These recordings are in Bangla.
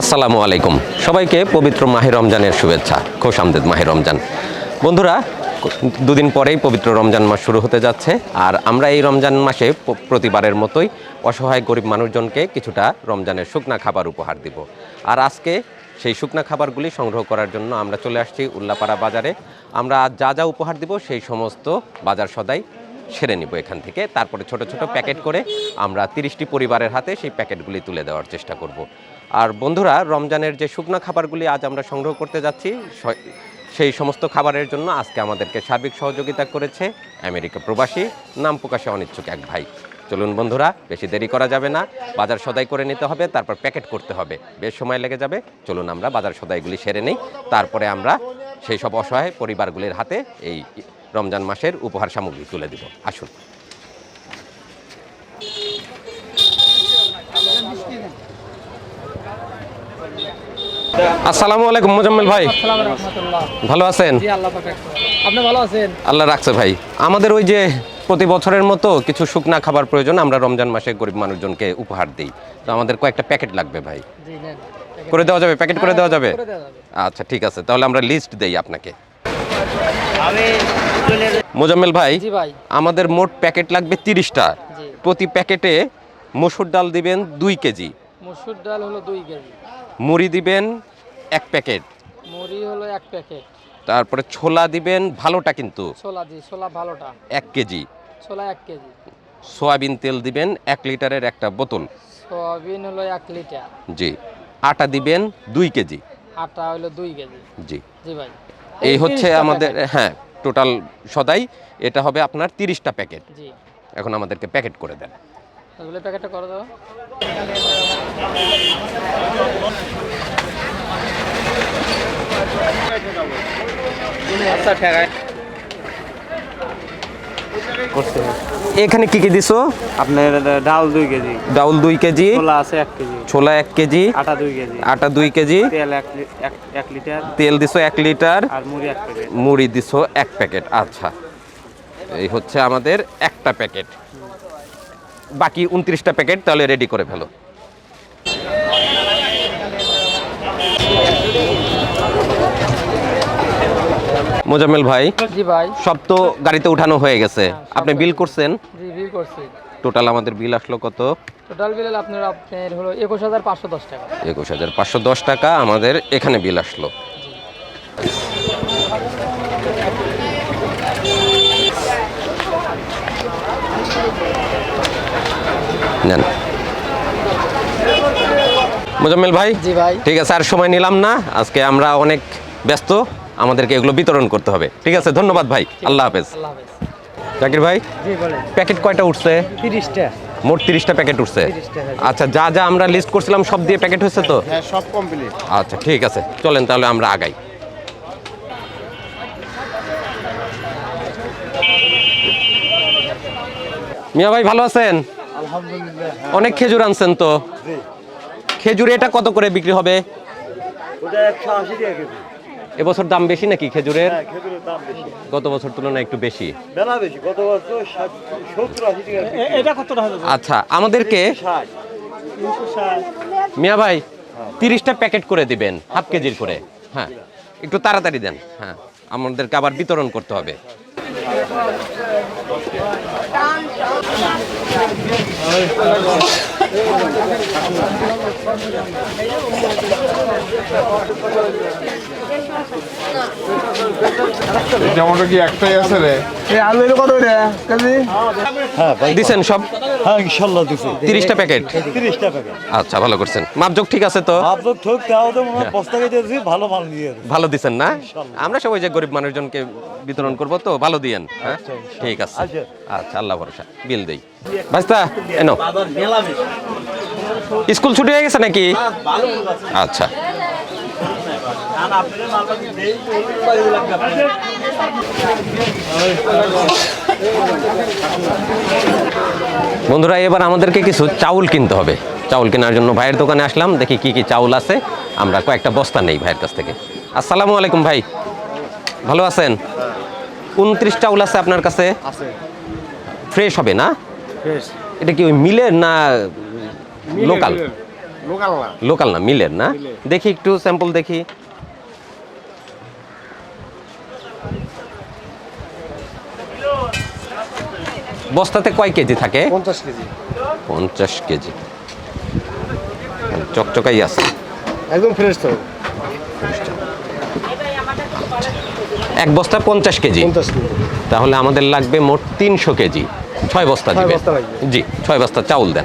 আসসালামু আলাইকুম। সবাইকে পবিত্র মাহে রমজানের শুভেচ্ছা। খোশ আমদেদ মাহে রমজান। বন্ধুরা, দুদিন পরেই পবিত্র রমজান মাস শুরু হতে যাচ্ছে, আর আমরা এই রমজান মাসে প্রতিবারের মতোই অসহায় গরিব মানুষজনকে কিছুটা রমজানের শুকনা খাবার উপহার দিব। আর আজকে সেই শুকনা খাবারগুলি সংগ্রহ করার জন্য আমরা চলে আসছি উল্লাপাড়া বাজারে। আমরা যা যা উপহার দিব সেই সমস্ত বাজার সদাই সেরে নিব এখান থেকে। তারপরে ছোট ছোট প্যাকেট করে আমরা তিরিশটি পরিবারের হাতে সেই প্যাকেটগুলি তুলে দেওয়ার চেষ্টা করব। আর বন্ধুরা, রমজানের যে শুকনো খাবারগুলি আজ আমরা সংগ্রহ করতে যাচ্ছি সেই সমস্ত খাবারের জন্য আজকে আমাদেরকে সার্বিক সহযোগিতা করেছে আমেরিকা প্রবাসী, নাম প্রকাশে অনিচ্ছুক এক ভাই। চলুন বন্ধুরা, বেশি দেরি করা যাবে না, বাজার সদাই করে নিতে হবে, তারপর প্যাকেট করতে হবে। বেশ সময় লেগে যাবে, চলুন আমরা বাজার সদাইগুলি সেরে নেই। তারপরে আমরা সেই সব অসহায় পরিবারগুলির হাতে এই রমজান মাসের উপহার সামগ্রী তুলে দিব। আসুন। আসসালামু আলাইকুম মোজাম্মেল ভাই। ভালো আছেন? আপনি ভালো আছেন? আল্লাহ রাখছে ভাই। আমাদের ওই যে প্রতি বছরের মতো কিছু শুকনা খাবার প্রয়োজন আমরা রমজান মাসে গরিব মানুষজনকে উপহার দিই। তো আমাদের কয়েকটা প্যাকেট লাগবে ভাই। করে দেওয়া যাবে? প্যাকেট যাবে? করে দেওয়া যাবে। আচ্ছা ঠিক আছে। তাহলে আমরা লিস্ট দেই আপনাকে। মোজাম্মেল ভাই ভাই। আমাদের মোট প্যাকেট লাগবে তিরিশটা। প্রতি প্যাকেটে মসুর ডাল দিবেন দুই কেজি। মসুর ডাল হলো দুই কেজি। মুড়ি দিবেন এক প্যাকেট। মুড়ি হলো এক প্যাকেট। তারপরে ছোলা দিবেন ভালোটা কিন্তু। ছোলা জি ছোলা ভালোটা। এক কেজি। ছোলা এক কেজি। সয়াবিন তেল দিবেন এক লিটারের একটা বোতল। সয়াবিন হলো এক লিটার। জি। আটা দিবেন দুই কেজি। আটা হলো দুই কেজি। জি। জি ভাই। এই হচ্ছে আমাদের হ্যাঁ টোটাল সদাই। এটা হবে আপনার তিরিশটা প্যাকেট। এখন আমাদেরকে প্যাকেট করে দেন। প্যাকেটটা করে দাও। আচ্ছা ঠেকায় করছে এখানে কি কি দিছো? আপনার ডাল দুই কেজি। ডাউল দুই কেজি। ছোলা আছে এক কেজি। ছোলা এক কেজি। আটা দুই কেজি। আটা দুই কেজি। তেল এক লিটার। তেল দিছো এক লিটার। আর মুড়ি এক প্যাকেট। মুড়ি দিছো এক প্যাকেট। আচ্ছা। এই হচ্ছে আমাদের একটা প্যাকেট। বাকি উনত্রিশটা প্যাকেট তাহলে রেডি করে ফেলো। মোজাম্মেল ভাই জি ভাই। সব তো গাড়িতে উঠানো হয়ে গেছে। আপনি বিল করছেন? জি বিল করছি। টোটাল আমাদের বিল আসলো কত? টোটাল বিল আপনার আপনার হলো একুশ হাজার পাঁচশো দশ টাকা। একুশ হাজার পাঁচশো দশ টাকা আমাদের এখানে বিল আসলো। নেন। মোজাম্মেল ভাই জি ভাই। ঠিক আছে আর সময় নিলাম না। আজকে আমরা অনেক ব্যস্ত। আমাদেরকে এগুলো বিতরণ করতে হবে। ঠিক আছে? ধন্যবাদ ভাই। আল্লাহ হাফেজ। জাকির ভাই প্যাকেট কয়টা উঠছে? তিরিশটা। মোট তিরিশটা প্যাকেট উঠছে। 30টা, হ্যাঁ। আচ্ছা যা যা আমরা লিস্ট করছিলাম সব দিয়ে প্যাকেট হয়েছে তো? হ্যাঁ সব কমপ্লিট আচ্ছা ঠিক আছে। চলেন তাহলে আমরা আগাই। মিয়া ভাই ভালো আছেন? অনেক খেজুর আনছেন তো? খেজুর এটা কত করে বিক্রি হবে? ওটা একশো আশি টাকা কেজি। এবছর দাম বেশি নাকি খেজুরের? হ্যাঁ খেজুরের দাম বেশি। গত বছর তুলনায় একটু বেশি। বেলা বেশি গত বছর সত্তর আশি টাকা এটা কত টাকা আচ্ছা আমাদেরকে মিয়া ভাই তিরিশটা প্যাকেট করে দিবেন হাফ কেজির করে। হ্যাঁ একটু তাড়াতাড়ি দেন। হ্যাঁ আমাদেরকে আবার বিতরণ করতে হবে। টমেটো কি একটাই আছে রে? আলু এলো কত রে কেজি? হ্যাঁ দিছেন সব? হ্যাঁ দিছে। প্যাকেট? প্যাকেট। আচ্ছা ভালো করছেন। মাপজোক ঠিক আছে তো? আপনার ঠোক তাও তো বস্তা কেটে ভালো মাল নিয়ে ভালো দিছেন না? আমরা সবাই যে গরিব মানুষজনকে বিতরণ করব তো ভালো দিয়েন হ্যাঁ? ঠিক আছে। আচ্ছা। আচ্ছা আল্লাহ ভরসা। বিল দেই। বাস্তা এনো। স্কুল ছুটি হয়ে গেছে নাকি? আচ্ছা। বন্ধুরা এবার আমাদেরকে কিছু চাউল কিনতে হবে। চাউল কেনার জন্য ভাইয়ের দোকানে আসলাম দেখি কি কি চাউল আছে। আমরা কয়েকটা বস্তা নেই ভাইয়ের কাছ থেকে। আসসালামু আলাইকুম ভাই। ভালো আছেন? উনত্রিশ চাউল আছে আপনার কাছে? ফ্রেশ হবে না? এটা কি ওই মিলের না লোকাল? লোকাল না। লোকাল না মিলের না? দেখি একটু স্যাম্পল দেখি। বস্তাতে কয় কেজি থাকে? পঞ্চাশ কেজি। পঞ্চাশ কেজি। চকচকাই আছে। একদম ফ্রেশ তো। এক বস্তা পঞ্চাশ কেজি। তাহলে আমাদের লাগবে মোট তিনশো কেজি। ছয় বস্তা। জি ছয় বস্তা চাউল দেন।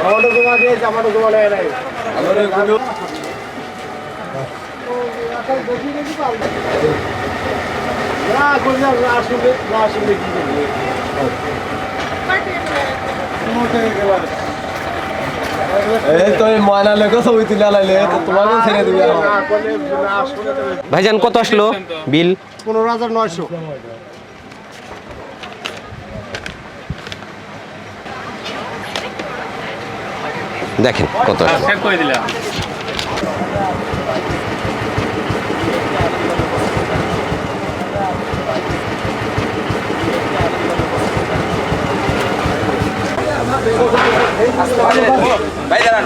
আমারও জমা দিয়েছে আমারও জমা নেয় নাই না করলাম না আসলে? ময়না লোকে হাজার তুলে লাইলে তো তোমাকে ছেড়ে দিবি এখন। না করলে না আসলে ভাইজান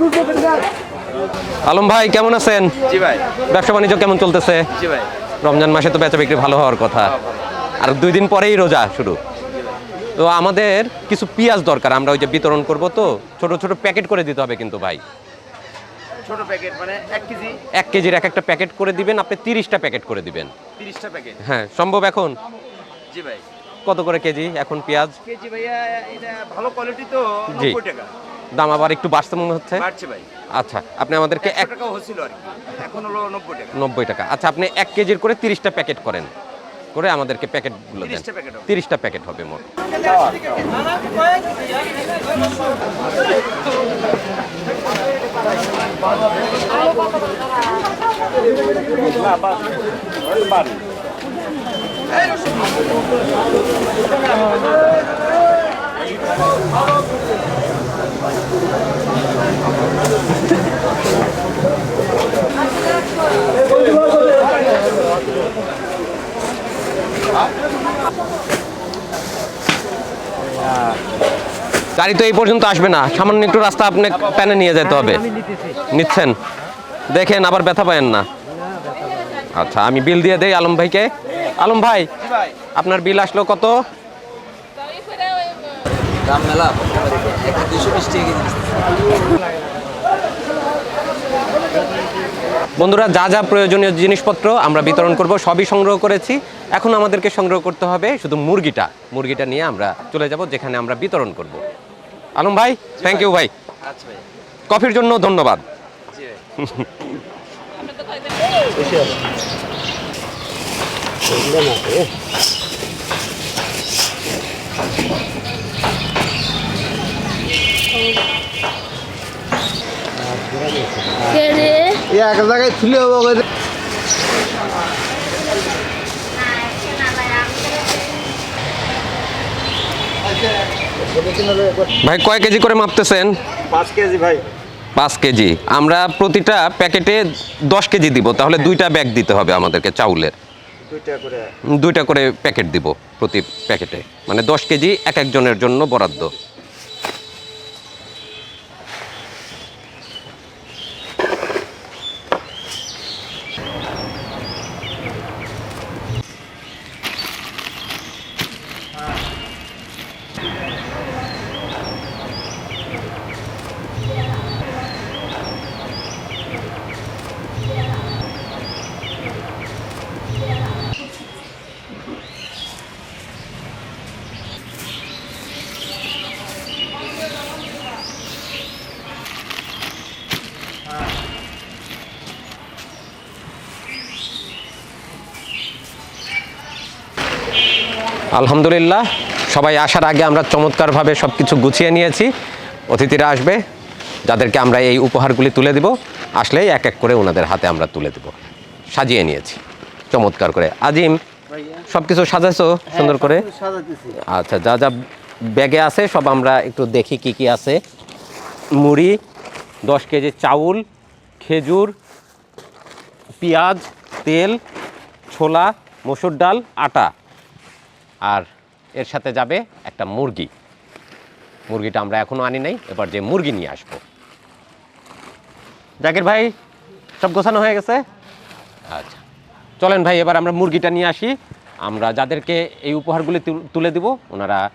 কত আসলো আলম ভাই কেমন আছেন? জি ভাই। ব্যবসা বাণিজ্য কেমন চলতেছে? জি ভাই। রমজান মাসে তো বেচা বিক্রি ভালো হওয়ার কথা। আর দুই দিন পরেই রোজা শুরু। তো আমাদের কিছু পেঁয়াজ দরকার আমরা ওই যে বিতরণ করব তো ছোট ছোট প্যাকেট করে দিতে হবে কিন্তু ভাই। ছোট প্যাকেট মানে এক কেজি। এক কেজির এক একটা প্যাকেট করে দিবেন আপনি তিরিশটা প্যাকেট করে দিবেন। তিরিশটা প্যাকেট? হ্যাঁ সম্ভব এখন? জি ভাই। কত করে কেজি এখন পেঁয়াজ? কেজি ভাইয়া এটা ভালো কোয়ালিটি তো জি। নব্বই টাকা। দাম আবার একটু বাড়তে মনে হচ্ছে? আচ্ছা আপনি আমাদেরকে এক টাকা হচ্ছিল আর কি। এখন হলো নব্বই টাকা। নব্বই টাকা। আচ্ছা আপনি এক কেজির করে তিরিশটা প্যাকেট করেন। করে আমাদেরকে প্যাকেটগুলো দেন। 30টা প্যাকেট হবে। তিরিশটা প্যাকেট হবে মোট। গাড়ি তো এই পর্যন্ত আসবে না। সামান্য একটু রাস্তা আপনি প্যানে নিয়ে যেতে হবে। নিচ্ছেন। দেখেন, আবার ব্যথা পায়েন না। আচ্ছা আমি বিল দিয়ে দেই আলম ভাইকে। আলম ভাই, আপনার বিল আসলো কত? দাম মেলা একটা দুশো বিশ টাকা বন্ধুরা যা যা প্রয়োজনীয় জিনিসপত্র আমরা বিতরণ করব সবই সংগ্রহ করেছি। এখন আমাদেরকে সংগ্রহ করতে হবে শুধু মুরগিটা। মুরগিটা নিয়ে আমরা চলে যাব যেখানে আমরা বিতরণ করব। আলম ভাই থ্যাংক ইউ ভাই। আচ্ছা কফির জন্য ধন্যবাদ। জি ভাই। এক জায়গায় তুলে হব ভাই কয় কেজি করে মাপতেছেন? পাঁচ কেজি ভাই। পাঁচ কেজি। আমরা প্রতিটা প্যাকেটে দশ কেজি দিব তাহলে দুইটা ব্যাগ দিতে হবে আমাদেরকে চাউলের। দুইটা করে। দুইটা করে প্যাকেট দিব প্রতি প্যাকেটে। মানে দশ কেজি এক একজনের জন্য বরাদ্দ। আলহামদুলিল্লাহ সবাই আসার আগে আমরা চমৎকারভাবে সব কিছু গুছিয়ে নিয়েছি। অতিথিরা আসবে যাদেরকে আমরা এই উপহারগুলি তুলে দিব আসলেই এক এক করে ওনাদের হাতে আমরা তুলে দেব। সাজিয়ে নিয়েছি চমৎকার করে। আজিম সব কিছু সাজাইছো সুন্দর করে? আচ্ছা যা যা ব্যাগে আছে সব আমরা একটু দেখি কি কি আছে। মুড়ি দশ কেজি চাউল খেজুর পেঁয়াজ তেল ছোলা মসুর ডাল আটা। আর এর সাথে যাবে একটা মুরগি। মুরগিটা আমরা এখনও আনি নাই, এবার যে মুরগি নিয়ে আসব। জাকির ভাই, সব গোছানো হয়ে গেছে? আচ্ছা। চলেন ভাই, এবার আমরা মুরগিটা নিয়ে আসি। আমরা যাদেরকে এই উপহারগুলি তুল- দিব, ওনারা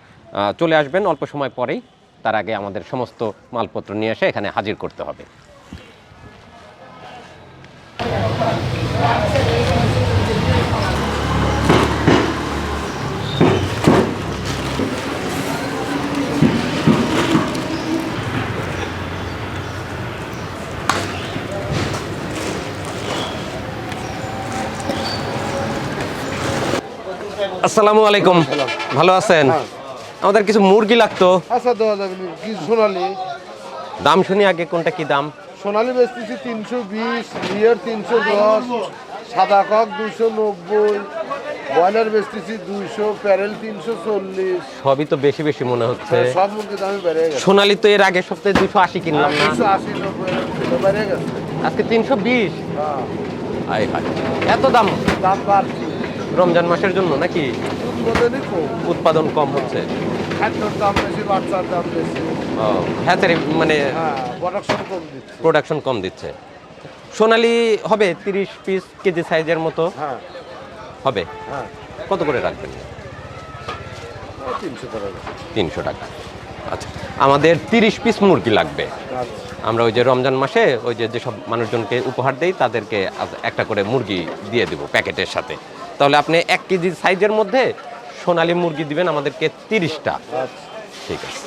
চলে আসবেন অল্প সময় পরেই। তার আগে আমাদের সমস্ত মালপত্র নিয়ে এসে এখানে হাজির করতে হবে। আসসালামু আলাইকুম। ভালো আছেন? আমাদের কিছু মুরগি লাগতো। আচ্ছা দেওয়া যাবে কি সোনালি? দাম শুনি আগে কোনটা কি দাম? সোনালি বেচতেছি তিনশো বিশ রিয়ার তিনশো দশ সাদা কক দুইশো নব্বই ব্রয়লার বেচতেছি দুইশো প্যারেল তিনশো চল্লিশ। সবই তো বেশি বেশি মনে হচ্ছে। সব মুরগি দামে বেড়ে গেছে। সোনালি তো এর আগে সপ্তাহে দুশো আশি কিনলাম না। দুশো আশি বেড়ে গেছে। আজকে তিনশো বিশ? হ্যাঁ, এত দাম? দাম বাড়ছে। রমজান মাসের জন্য নাকি উৎপাদন কম হচ্ছে? মানে হ্যাঁ প্রোডাকশন কম দিচ্ছে। প্রোডাকশন কম দিচ্ছে। সোনালি হবে তিরিশ পিস কেজি সাইজের মতো? হ্যাঁ। হবে? হ্যাঁ। কত করে রাখবেন? তিনশো টাকা। আচ্ছা আমাদের তিরিশ পিস মুরগি লাগবে। আমরা ওই যে রমজান মাসে ওই যে যেসব মানুষজনকে উপহার দেই তাদেরকে একটা করে মুরগি দিয়ে দেবো প্যাকেটের সাথে। তাহলে আপনি এক কেজি সাইজের মধ্যে সোনালি মুরগি দিবেন আমাদেরকে তিরিশটা। ঠিক আছে।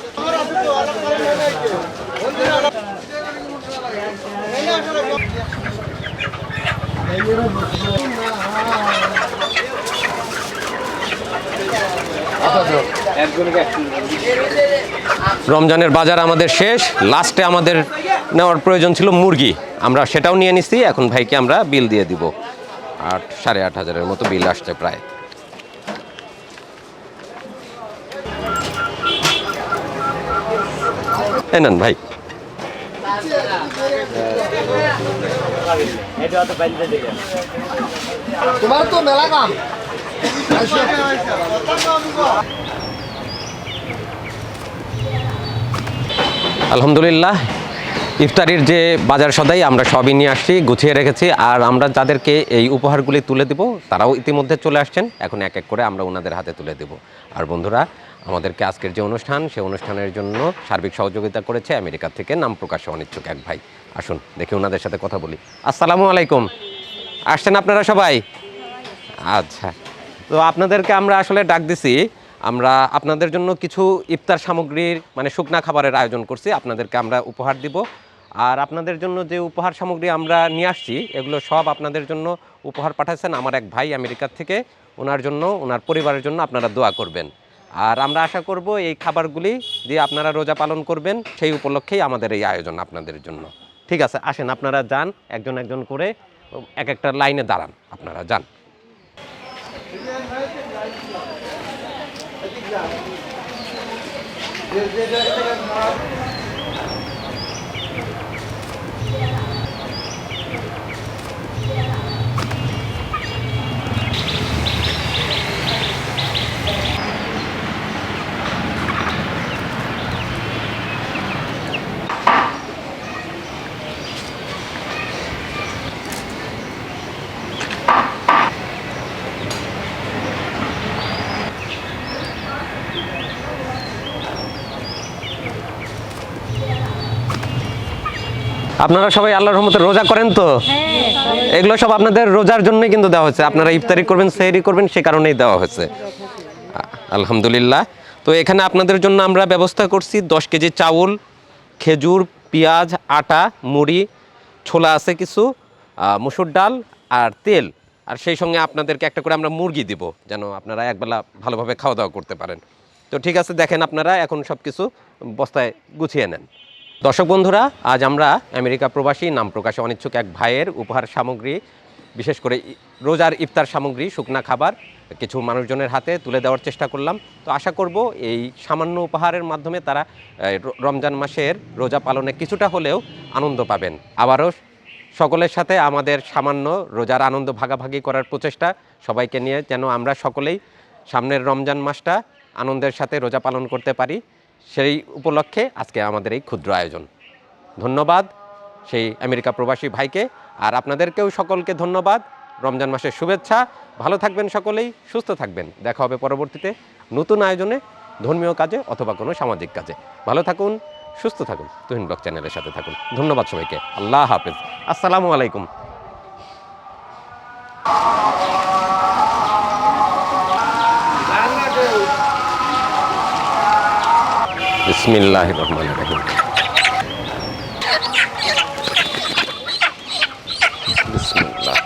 রমজানের বাজার আমাদের শেষ। লাস্টে আমাদের নেওয়ার প্রয়োজন ছিল মুরগি। আমরা সেটাও নিয়ে নিছি। এখন ভাইকে আমরা বিল দিয়ে দিব। আট সাড়ে আট হাজারের মতো বিল আসছে প্রায়। নেন ভাই। তোমার তো মেলা কাম। আলহামদুলিল্লাহ। ইফতারির যে বাজার সদাই আমরা সবই নিয়ে আসছি, গুছিয়ে রেখেছি। আর আমরা যাদেরকে এই উপহারগুলি তুলে দেব, তারাও ইতিমধ্যে চলে আসছেন। এখন এক এক করে আমরা ওনাদের হাতে তুলে দেব। আর বন্ধুরা, আমাদেরকে আজকের যে অনুষ্ঠান সেই অনুষ্ঠানের জন্য সার্বিক সহযোগিতা করেছে আমেরিকা থেকে নাম প্রকাশে অনিচ্ছুক এক ভাই। আসুন, দেখি ওনাদের সাথে কথা বলি। আসসালামু আলাইকুম। আসছেন আপনারা সবাই? আচ্ছা। তো আপনাদেরকে আমরা আসলে ডাক দিছি। আমরা আপনাদের জন্য কিছু ইফতার সামগ্রীর মানে শুকনা খাবারের আয়োজন করছি। আপনাদেরকে আমরা উপহার দিব। আর আপনাদের জন্য যে উপহার সামগ্রী আমরা নিয়ে আসছি এগুলো সব আপনাদের জন্য উপহার পাঠাচ্ছেন আমার এক ভাই আমেরিকার থেকে ওনার জন্য ওনার পরিবারের জন্য আপনারা দোয়া করবেন আর আমরা আশা করব এই খাবারগুলি যে আপনারা রোজা পালন করবেন সেই উপলক্ষেই আমাদের এই আয়োজন আপনাদের জন্য ঠিক আছে আসেন আপনারা যান একজন একজন করে এক একটা লাইনে দাঁড়ান আপনারা যান আপনারা সবাই আল্লাহর রহমতে রোজা করেন তো? এগুলো সব আপনাদের রোজার জন্যই কিন্তু দেওয়া হচ্ছে। আপনারা ইফতারি করবেন সেহরি করবেন সে কারণেই দেওয়া হয়েছে আলহামদুলিল্লাহ। তো এখানে আপনাদের জন্য আমরা ব্যবস্থা করছি দশ কেজি চাউল খেজুর পেঁয়াজ আটা মুড়ি ছোলা আছে কিছু মুসুর ডাল আর তেল। আর সেই সঙ্গে আপনাদেরকে একটা করে আমরা মুরগি দিব যেন আপনারা একবেলা ভালোভাবে খাওয়া দাওয়া করতে পারেন। তো ঠিক আছে দেখেন আপনারা এখন সব কিছু বস্তায় গুছিয়ে নেন। দর্শক বন্ধুরা, আজ আমরা আমেরিকা প্রবাসী, নাম প্রকাশে অনিচ্ছুক এক ভাইয়ের উপহার সামগ্রী, বিশেষ করে রোজার ইফতার সামগ্রী, শুকনা খাবার, কিছু মানুষজনের হাতে তুলে দেওয়ার চেষ্টা করলাম। তো আশা করব এই সামান্য উপহারের মাধ্যমে তারা রমজান মাসের রোজা পালনে কিছুটা হলেও আনন্দ পাবেন। আবারও সকলের সাথে আমাদের সামান্য রোজার আনন্দ ভাগাভাগি করার প্রচেষ্টা, সবাইকে নিয়ে যেন আমরা সকলেই সামনের রমজান মাসটা আনন্দের সাথে রোজা পালন করতে পারি। সেই উপলক্ষে আজকে আমাদের এই ক্ষুদ্র আয়োজন। ধন্যবাদ সেই আমেরিকা প্রবাসী ভাইকে, আর আপনাদেরকেও সকলকে ধন্যবাদ। রমজান মাসের শুভেচ্ছা। ভালো থাকবেন সকলেই, সুস্থ থাকবেন। দেখা হবে পরবর্তীতে নতুন আয়োজনে, ধর্মীয় কাজে অথবা কোনো সামাজিক কাজে। ভালো থাকুন, সুস্থ থাকুন। তুহিন ব্লগ চ্যানেলের সাথে থাকুন। ধন্যবাদ সবাইকে। আল্লাহ হাফেজ। আসসালামু আলাইকুম। বিসমিল্লাহ রহমান রহিম বিসমিল্লাহ।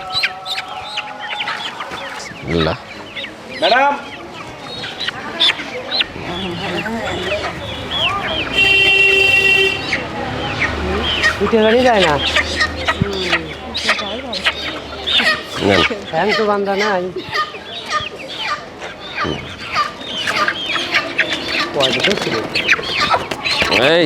বিসমিল্লাহ। ম্যাডাম। উঠে গাড়ি যায় না? ফ্যান তো বান্ধা নাই। কয়টা তো ছিল? এই